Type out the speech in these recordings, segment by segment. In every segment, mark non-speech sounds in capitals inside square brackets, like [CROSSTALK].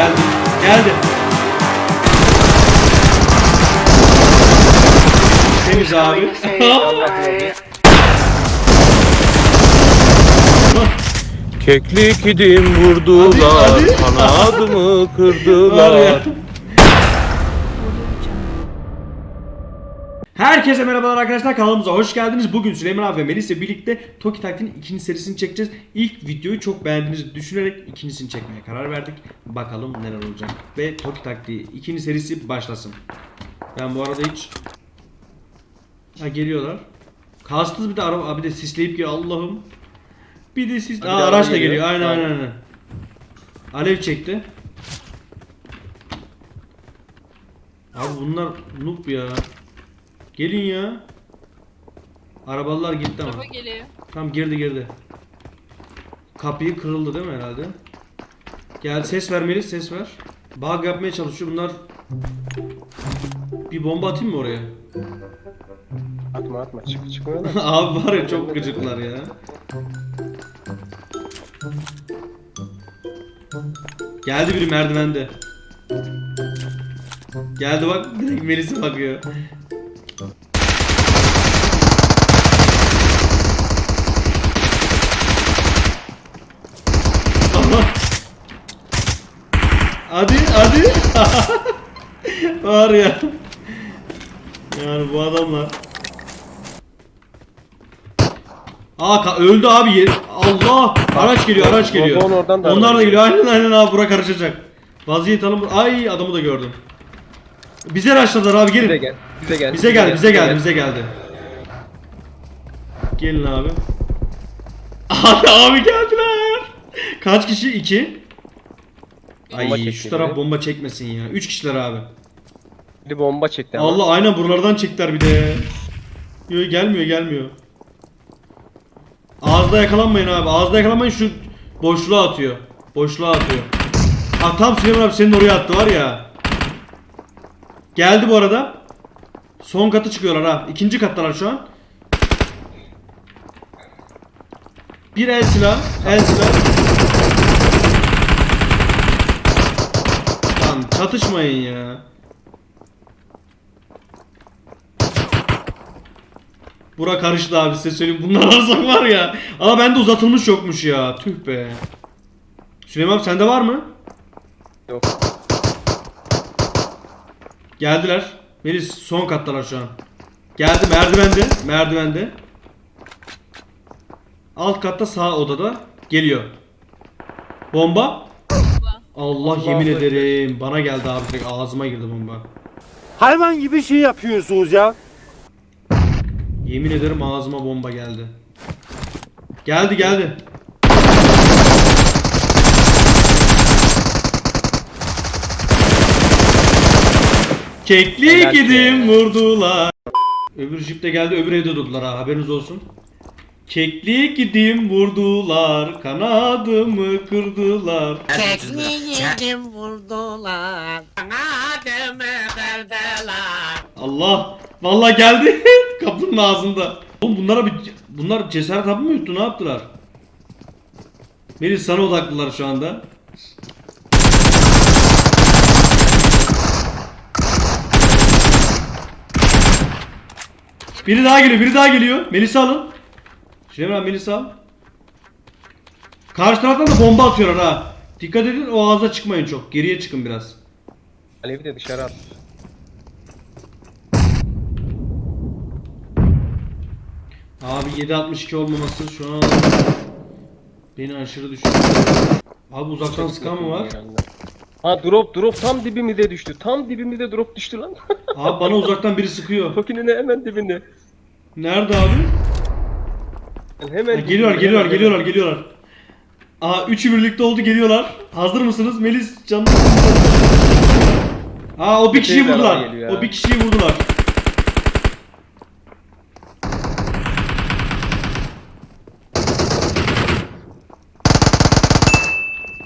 Geldi. Geldi. Temiz abi. [LAUGHS] Keklik idim vurdular, Hadi, hadi. kanadımı kırdılar. Herkese merhabalar arkadaşlar kanalımıza hoş geldiniz. Bugün Süleyman abi ve Melis ile birlikte Toki Taktiğin ikinci serisini çekeceğiz. İlk videoyu çok beğendiğinizi düşünerek ikincisini çekmeye karar verdik. Bakalım neler olacak. Ve Toki Taktiği ikinci serisi başlasın. Ben bu arada hiç... Ha geliyorlar. Kastız bir de araba abi de sisleyip geliyor Allah'ım. Bir de sis... bir Aa araç da geliyor. geliyor. Aynen aynen aynen. Alev çekti. Abi bunlar noob ya. Gelin ya. Arabalar gitti ama. Araba geliyor. Tam girdi girdi. Kapıyı kırıldı değil mi herhalde? Gel ses vermeli ses ver. Bug yapmaya çalışıyor bunlar. Bir bomba atayım mı oraya? Atma atma çık çıkmıyorlar. [LAUGHS] Abi var ya çok gıcıklar ya. Geldi biri merdivende. Geldi bak direkt Melis'e bakıyor. Allah. Hadi hadi. [LAUGHS] var ya. Yani bu adamlar. Aa öldü abi yer. Allah! Araç geliyor, araç geliyor. Oradan da Onlar da geliyor. Aynen aynen abi bura karışacak. Vaziyet alın. Ay adamı da gördüm. Bize raşladılar abi Bize gelin. gel. Bize gel. Bize geldi, bize geldi, bize geldi. Gelin abi. [LAUGHS] Abi abi geldiler. Kaç kişi? 2. Bomba Ay şu taraf bomba çekmesin ya. 3 kişiler abi. Bir bomba çekti ama. Allah aynen buralardan çektiler bir de. Yo gelmiyor gelmiyor. Ağızda yakalanmayın abi. Ağızda yakalanmayın şu boşluğa atıyor. Boşluğa atıyor. Ha tam Süleyman abi senin oraya attı var ya. Geldi bu arada. Son katı çıkıyorlar ha. İkinci kattalar şu an. Bir el silah. El silah. Lan çatışmayın ya. Bura karıştı abi size söyleyeyim. Bunlar [LAUGHS] alsak var ya. Ama bende uzatılmış yokmuş ya. Tüh be. Süleyman abi sende var mı? Yok. Geldiler. Melis son kattalar şu an. Geldi merdivende. Merdivende. Alt katta sağ odada. Geliyor. Bomba. Allah, Allah yemin Allah. ederim. Bana geldi abi direkt ağzıma girdi bomba. Hayvan gibi şey yapıyorsunuz ya. Yemin ederim ağzıma bomba geldi. Geldi geldi. Kekli gidim vurdular. Öbür jip de geldi öbür evde durdular ha haberiniz olsun. Kekli gidim vurdular kanadımı kırdılar. Kekliğim vurdular. Kanadımı kırdılar. Allah vallahi geldi [LAUGHS] kapının ağzında. Oğlum bunlara bir bunlar cesaret hapı mı yuttu ne yaptılar? Melis sana odaklılar şu anda. Biri daha geliyor, biri daha geliyor. Melis'i alın. Süleyman abi Melis'i al. Karşı taraftan da bomba atıyorlar ha. Dikkat edin o ağza çıkmayın çok. Geriye çıkın biraz. Alevi de dışarı at. Abi 7.62 olmaması şu an beni aşırı düşürdü. Abi uzaktan sıkan mı var? Ha drop drop tam dibimize düştü. Tam dibimize drop düştü lan. Abi bana uzaktan biri sıkıyor. [LAUGHS] Tokinin hemen dibinde. Nerede abi? Yani hemen Ha, geliyorlar, dibinde, geliyorlar, geliyorlar, geliyorlar. Aa üçü birlikte oldu geliyorlar. Hazır mısınız? Melis can. Aa o bir kişiyi Köpeği de araba vurdular. geliyor ha. O bir kişiyi vurdular.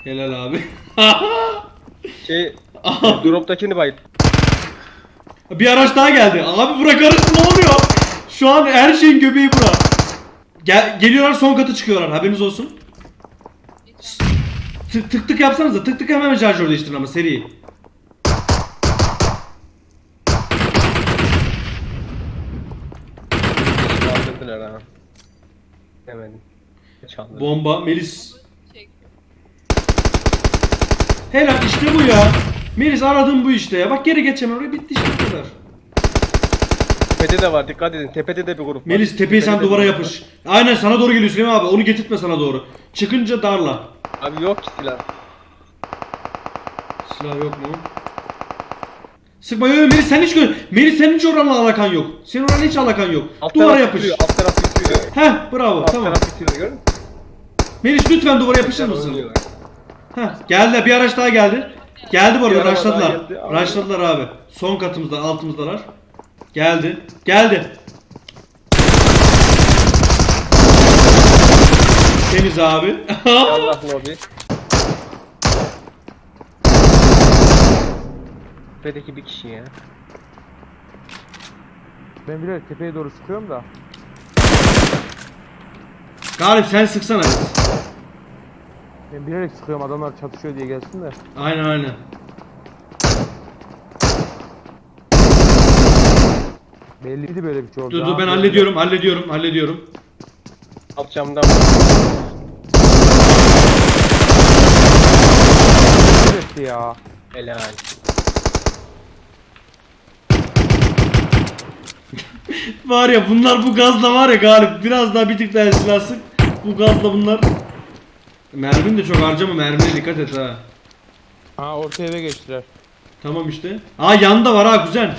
Helal abi. [LAUGHS] Şey drop'takini bayıt. Bir araç daha geldi. Abi bura karıştı ne oluyor? Şu an her şeyin göbeği bura. Gel, geliyorlar son katı çıkıyorlar haberiniz olsun. Tık tık tık yapsanıza. Tık tık hemen şarjör değiştirin ama seri. Kaldırdılar ha. Demedim. Çaldı. Bomba Melis. Helal işte bu ya. Melis aradığım bu işte ya. Bak geri geçemem oraya bitti işte bu kadar. Tepede de var dikkat edin. Tepede de bir grup var. Melis tepeyi sen Tepede duvara bir grup yapış. Aynen sana doğru geliyor Süleyman abi. Onu getirtme sana doğru. Çıkınca darla. var. Abi yok ki silah. Silah yok mu? Sıkma yok Melis sen hiç gör. Melis senin hiç oranla alakan yok. Senin oranla hiç alakan yok. Alt duvara taraf yapış. bitiriyor, Alt taraf bitiriyor. Heh bravo Alt tamam. taraf bitiriyor görüyor musun? Melis lütfen duvara yapışır mısın? Heh geldi bir araç daha geldi. Geldi bu Bir arada araba raşladılar. daha geldi, abi. Raşladılar abi. Son katımızda altımızdalar. Geldi. Geldi. Temiz abi. Allah [LAUGHS] lobi. Tepedeki bir kişi ya. Ben birer tepeye doğru sıkıyorum da. Galip sen sıksana biz. Ben bilerek sıkıyorum adamlar çatışıyor diye gelsin de. Aynen aynen. Belliydi böyle bir şey oldu. Dur dur ben hallediyorum hallediyorum hallediyorum. Alt camdan Etti ya. helal. [LAUGHS] Var ya bunlar bu gazla var ya Galip biraz daha bir tık daha silah sık. Bu gazla bunlar. Mermin de çok harcama mermine dikkat et ha. Ha orta eve geçtiler. Tamam işte. Aa yanında var ha kuzen.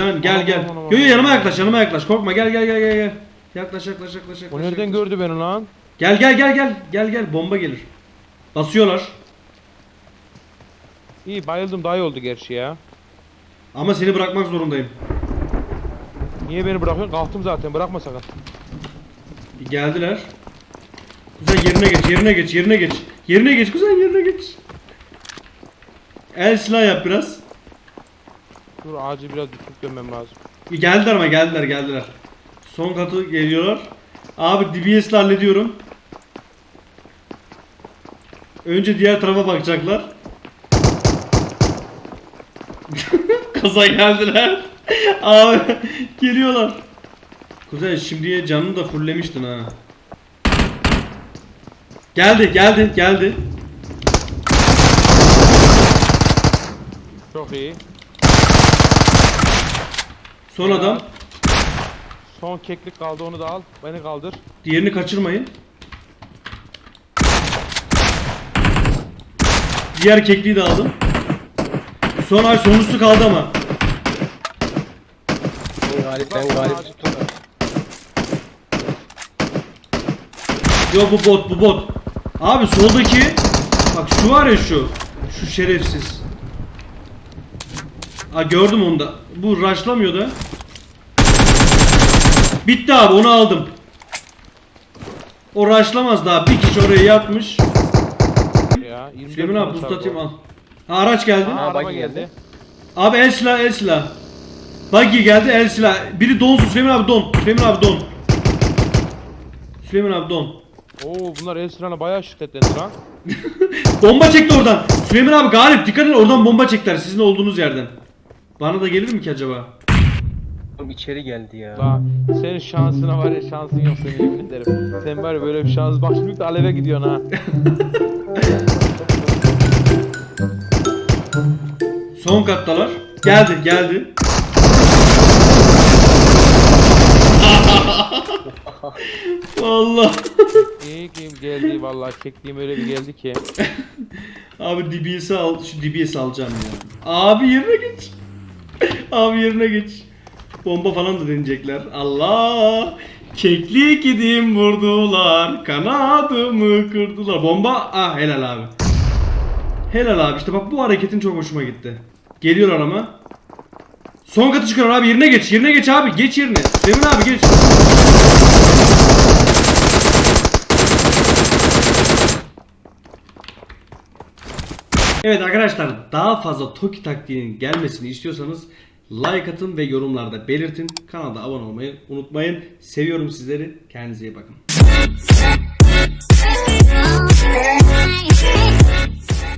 Kuzen gel gel. aman, aman, Yo yo yanıma yaklaş yanıma yaklaş. Korkma gel gel gel gel gel. Yaklaş yaklaş yaklaş yaklaş. O nereden yaklaş. gördü beni lan? Gel gel gel gel. Gel gel bomba gelir. Basıyorlar. İyi bayıldım daha iyi oldu gerçi ya. Ama seni bırakmak zorundayım. Niye beni bırakıyorsun? Kalktım zaten bırakma sakın. Geldiler. Kuzen yerine geç, yerine geç, yerine geç. Yerine geç kuzen yerine geç. El silah yap biraz. Dur acil biraz düşük dönmem lazım. Geldiler ama geldiler geldiler. Son katı geliyorlar. Abi DBS'le hallediyorum. Önce diğer tarafa bakacaklar. [LAUGHS] Kaza geldiler. [LAUGHS] Abi geliyorlar. Kuzey şimdiye canını da fulllemiştin ha. Geldi geldi geldi. Çok iyi. Son adam. Son keklik kaldı onu da al. Beni kaldır. Diğerini kaçırmayın. Diğer kekliği de aldım. Son ay sonuncusu kaldı ama. Ben galip ben galip. Yo bu bot bu bot. Abi soldaki bak şu var ya şu. Şu şerefsiz. Aa gördüm onu da. Bu rushlamıyor da. Bitti abi onu aldım. O rushlamaz daha. Bir kişi oraya yatmış. Ya 24 Süleyman abi buz atayım al. Ha, araç geldi. Aa, araba geldi. Abi el silah el silah. Buggy geldi el silah. Biri donsun Süleyman abi don. Süleyman abi don. Süleyman abi don. Oo bunlar el sırana bayağı şiddetlendi lan. [LAUGHS] Bomba çekti oradan. Süleyman abi galip dikkat edin oradan bomba çektiler sizin olduğunuz yerden. Bana da gelir mi ki acaba? Oğlum içeri geldi ya. La senin şansına var ya şansın yok senin yemin ederim. Sen var ya böyle bir şans bak şimdi de aleve gidiyorsun ha. [LAUGHS] Son kattalar. Geldi geldi. [LAUGHS] Vallahi. İyi ki geldi vallahi çektiğim öyle bir geldi ki. Abi DBS'i al. Şu DBS'i alacağım ya. Abi yerine geç. Abi yerine geç. Bomba falan da deneyecekler. Allah. Kekli gidim vurdular. Kanadımı kırdılar. Bomba. Ah helal abi. Helal abi. İşte bak bu hareketin çok hoşuma gitti. Geliyorlar ama. Son katı çıkıyor abi. Yerine geç. Yerine geç abi. Geç yerine. Demin abi geç. Evet arkadaşlar daha fazla Toki taktiğinin gelmesini istiyorsanız like atın ve yorumlarda belirtin. Kanala abone olmayı unutmayın. Seviyorum sizleri. Kendinize iyi bakın.